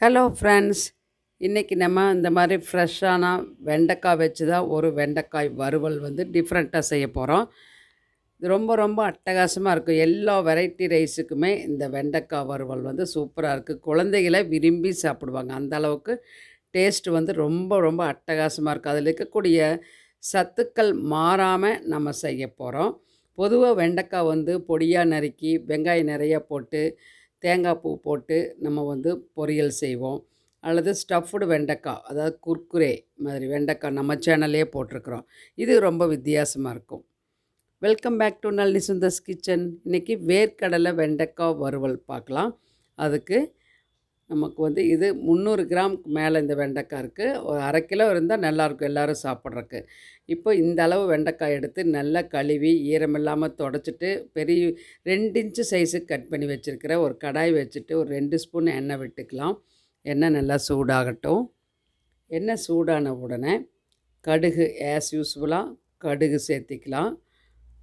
Hello friends இன்றைக்கி நம்ம இந்த மாதிரி ஃப்ரெஷ்ஷான வெண்டைக்காய் வச்சு தான் ஒரு வெண்டைக்காய் வறுவல் வந்து டிஃப்ரெண்ட்டாக செய்ய போகிறோம் இது ரொம்ப ரொம்ப அட்டகாசமாக இருக்கும் எல்லா வெரைட்டி ரைஸுக்குமே இந்த வெண்டைக்காய் வறுவல் வந்து சூப்பராக இருக்குது குழந்தைகளை விரும்பி சாப்பிடுவாங்க. அந்த அளவுக்கு டேஸ்ட் வந்து ரொம்ப ரொம்ப அட்டகாசமாக இருக்குது அதில் இருக்கக்கூடிய சத்துக்கள் மாறாமல் நம்ம செய்ய போகிறோம் பொதுவாக வெண்டைக்காய் வந்து பொடியாக நறுக்கி வெங்காயம் நிறையா போட்டு தேங்காய் பூ போட்டு நம்ம வந்து பொரியல் செய்வோம். அல்லது ஸ்டஃப்டு வெண்டைக்காய் அதாவது குர்குரே மாதிரி வெண்டைக்காய் நம்ம சேனல்லே போட்டிருக்கிறோம். இது ரொம்ப வித்தியாசமாக இருக்கும். Welcome back to Nalli Sundar's kitchen இன்றைக்கி வேர்க்கடலை வெண்டைக்காய் வறுவல் பார்க்கலாம். அதுக்கு நமக்கு வந்து இது முந்நூறு கிராமுக்கு மேலே இந்த வெண்டைக்காய் இருக்குது ஒரு அரை கிலோ இருந்தால் நல்லாயிருக்கும் எல்லோரும் சாப்பிட்றக்கு இப்போ இந்த அளவு வெண்டைக்காய் எடுத்து நல்லா கழுவி ஈரமில்லாமல் தொடச்சிட்டு பெரிய ரெண்டு இன்ச்சு சைஸுக்கு கட் பண்ணி வச்சுருக்கிற ஒரு கடாய் வச்சுட்டு ஒரு ரெண்டு ஸ்பூன் எண்ணெய் விட்டுக்கலாம். எண்ணெய் நல்லா சூடாகட்டும். எண்ணெய் சூடான உடனே கடுகு ஆஸ் யூஸ்ஃபுல்லாக கடுகு சேர்த்திக்கலாம்.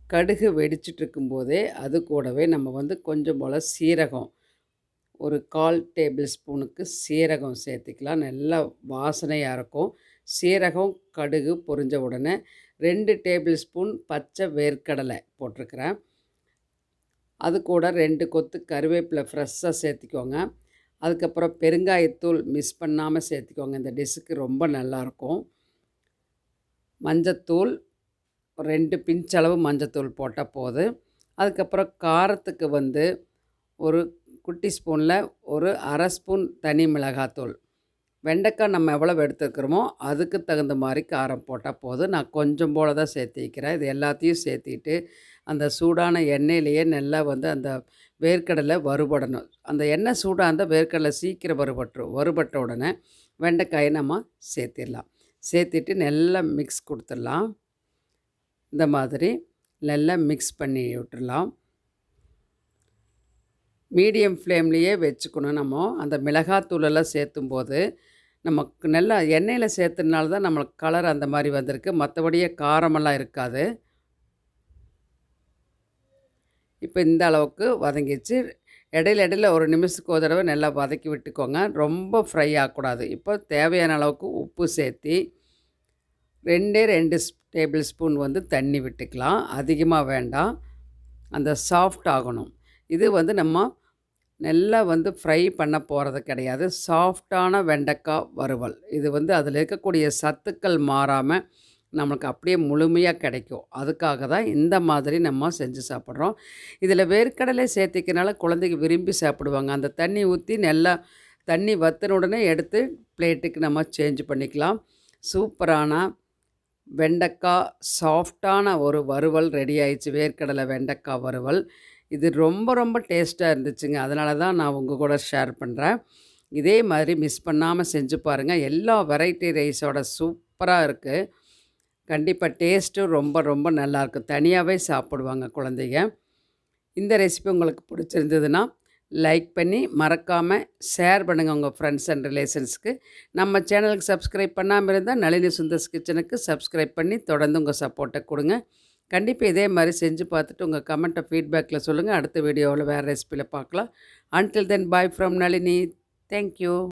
கடுகு வெடிச்சிட்டு இருக்கும்போதே அது கூடவே நம்ம வந்து கொஞ்சம் போல் சீரகம் ஒரு கால் டேபிள் ஸ்பூனுக்கு சீரகம் சேர்த்துக்கலாம். நல்லா வாசனையாக இருக்கும். சீரகம் கடுகு பொரிஞ்ச உடனே ரெண்டு டேபிள் ஸ்பூன் பச்சை வேர்க்கடலை போட்டிருக்கிறேன். அது கூட ரெண்டு கொத்து கருவேப்பிலை ஃப்ரெஷ்ஷாக சேர்த்திக்கோங்க. அதுக்கப்புறம் பெருங்காயத்தூள் மிஸ் பண்ணாமல் சேர்த்திக்கோங்க. இந்த டிஷ்ஷுக்கு ரொம்ப நல்லாயிருக்கும் மஞ்சத்தூள் ரெண்டு பிஞ்சளவு மஞ்சத்தூள் போட்டால் போதும். அதுக்கப்புறம் காரத்துக்கு வந்து ஒரு குட்டி ஸ்பூனில் ஒரு அரை ஸ்பூன் தனி மிளகாத்தூள். வெண்டைக்காய் நம்ம எவ்வளோ எடுத்துருக்குறோமோ அதுக்கு தகுந்த மாதிரி காரம் போட்டால் போதும். நான் கொஞ்சம் போல் தான் சேர்த்திக்கிறேன் இது எல்லாத்தையும் சேர்த்திட்டு அந்த சூடான எண்ணெயிலேயே நல்லா வந்து அந்த வேர்க்கடலை வறுபடணும். அந்த எண்ணெய் சூடாக இருந்தால் வேர்க்கடலை சீக்கிரம் வறுபட்டுரும். வறுபட்ட உடனே வெண்டைக்காயை நம்ம சேர்த்திடலாம். சேர்த்திட்டு நல்லா மிக்ஸ் கொடுத்துடலாம். இந்த மாதிரி நல்லா மிக்ஸ் பண்ணி விட்டுடலாம். மீடியம் ஃப்ளேம்லேயே வச்சுக்கணும் நம்ம. அந்த மிளகாத்தூளெல்லாம் சேர்த்தும் போது நமக்கு நல்லா எண்ணெயில் சேர்த்துனால தான் நம்மளுக்கு கலர் அந்த மாதிரி வந்திருக்கு. மற்றபடியே காரமெல்லாம் இருக்காது. இப்போ இந்த அளவுக்கு வதங்கிச்சு இடையில இடையில ஒரு நிமிஷத்துக்கு ஒரு தடவை நல்லா வதக்கி விட்டுக்கோங்க. ரொம்ப ஃப்ரை ஆகக்கூடாது. இப்போ தேவையான அளவுக்கு உப்பு சேர்த்தி ரெண்டே ரெண்டு டேபிள் ஸ்பூன் வந்து தண்ணி விட்டுக்கலாம். அதிகமாக வேண்டாம். அந்த சாஃப்ட் ஆகணும். இது வந்து நம்ம நல்லா வந்து ஃப்ரை பண்ண போகிறது கிடையாது. சாஃப்டான வெண்டைக்காய் வறுவல். இது வந்து அதில் இருக்கக்கூடிய சத்துக்கள் மாறாமல் நம்மளுக்கு அப்படியே முழுமையாக கிடைக்கும். அதுக்காக தான் இந்த மாதிரி நம்ம செஞ்சு சாப்பிட்றோம். இதில் வேர்க்கடலை சேர்த்திக்கனால குழந்தைங்க விரும்பி சாப்பிடுவாங்க. அந்த தண்ணி ஊற்றி நல்லா தண்ணி வத்தின உடனே எடுத்து பிளேட்டுக்கு நம்ம சேஞ்ச் பண்ணிக்கலாம். சூப்பரான வெண்டைக்காய் சாஃப்டான ஒரு வறுவல் ரெடி ஆயிடுச்சு. வேர்க்கடலை வெண்டைக்காய் வறுவல். இது ரொம்ப ரொம்ப டேஸ்ட்டாக இருந்துச்சுங்க. அதனால தான் நான் உங்கள் கூட ஷேர் பண்ணுறேன் இதே மாதிரி மிஸ் பண்ணாமல் செஞ்சு பாருங்கள் எல்லா வெரைட்டி ரைஸோட சூப்பராக இருக்குது கண்டிப்பாக டேஸ்ட்டும் ரொம்ப ரொம்ப நல்லாயிருக்கு தனியாகவே சாப்பிடுவாங்க குழந்தைங்க. இந்த ரெசிபி உங்களுக்கு பிடிச்சிருந்ததுன்னா லைக் பண்ணி மறக்காமல் ஷேர் பண்ணுங்கள் உங்கள் ஃப்ரெண்ட்ஸ் அண்ட் ரிலேஷன்ஸ்க்கு நம்ம சேனலுக்கு சப்ஸ்கிரைப் பண்ணாமல் இருந்தால் நளினி சுந்தர்ஸ் கிச்சனுக்கு சப்ஸ்கிரைப் பண்ணி தொடர்ந்து உங்கள் சப்போர்ட்டை கொடுங்க. கண்டிப்பாக இதே மாதிரி செஞ்சு பார்த்துட்டு உங்கள் கமெண்ட்டை ஃபீட்பேக்கில் சொல்லுங்கள் அடுத்த வீடியோவில் வேறு ரெசிபியில் பார்க்கலாம். Until then bye from Nalini thank you